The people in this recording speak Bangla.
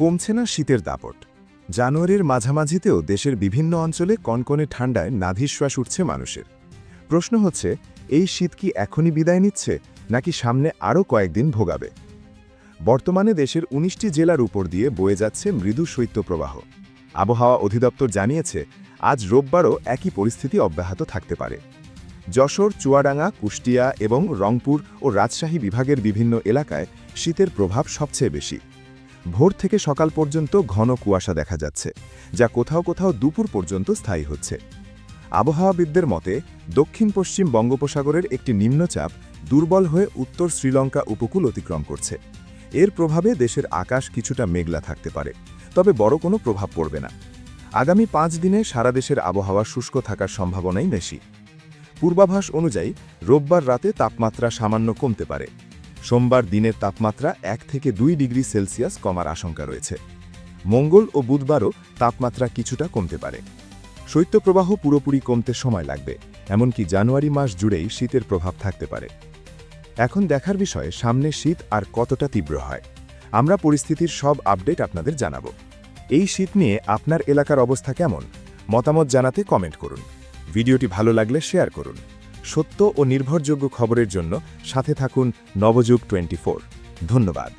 কমছে না শীতের দাপট। জানুয়ারির মাঝামাঝিতেও দেশের বিভিন্ন অঞ্চলে কনকনে ঠান্ডায় নাভিশ্বাস উঠছে মানুষের। প্রশ্ন হচ্ছে, এই শীত কি এখনই বিদায় নিচ্ছে, নাকি সামনে আরও কয়েকদিন ভোগাবে? বর্তমানে দেশের ১৯টি জেলার উপর দিয়ে বয়ে যাচ্ছে মৃদু শৈত্যপ্রবাহ। আবহাওয়া অধিদপ্তর জানিয়েছে, আজ রোববারও একই পরিস্থিতি অব্যাহত থাকতে পারে। যশোর, চুয়াডাঙ্গা, কুষ্টিয়া এবং রংপুর ও রাজশাহী বিভাগের বিভিন্ন এলাকায় শীতের প্রভাব সবচেয়ে বেশি। ভোর থেকে সকাল পর্যন্ত ঘন কুয়াশা দেখা যাচ্ছে, যা কোথাও কোথাও দুপুর পর্যন্ত স্থায়ী হচ্ছে। আবহাওয়াবিদদের মতে দক্ষিণ পশ্চিম বঙ্গোপসাগরের একটি নিম্নচাপ দুর্বল হয়ে উত্তর শ্রীলঙ্কা উপকূল অতিক্রম করছে। এর প্রভাবে দেশের আকাশ কিছুটা মেঘলা থাকতে পারে, তবে বড় কোনো প্রভাব পড়বে না। আগামী পাঁচ দিনে সারা দেশের আবহাওয়া শুষ্ক থাকার সম্ভাবনাই বেশি। পূর্বাভাস অনুযায়ী, রোববার রাতে তাপমাত্রা সামান্য কমতে পারে। সোমবার দিনের তাপমাত্রা এক থেকে দুই ডিগ্রি সেলসিয়াস কমার আশঙ্কা রয়েছে। মঙ্গল ও বুধবারও তাপমাত্রা কিছুটা কমতে পারে। শৈত্যপ্রবাহ পুরোপুরি কমতে সময় লাগবে, এমনকি জানুয়ারি মাস জুড়েই শীতের প্রভাব থাকতে পারে। এখন দেখার বিষয়ে, সামনে শীত আর কতটা তীব্র হয়। আমরা পরিস্থিতির সব আপডেট আপনাদের জানাব। এই শীত নিয়ে আপনার এলাকার অবস্থা কেমন? মতামত জানাতে কমেন্ট করুন। ভিডিওটি ভালো লাগলে শেয়ার করুন। সত্য ও নির্ভরযোগ্য খবরের জন্য সাথে থাকুন নবযুগ টোয়েন্টি ধন্যবাদ।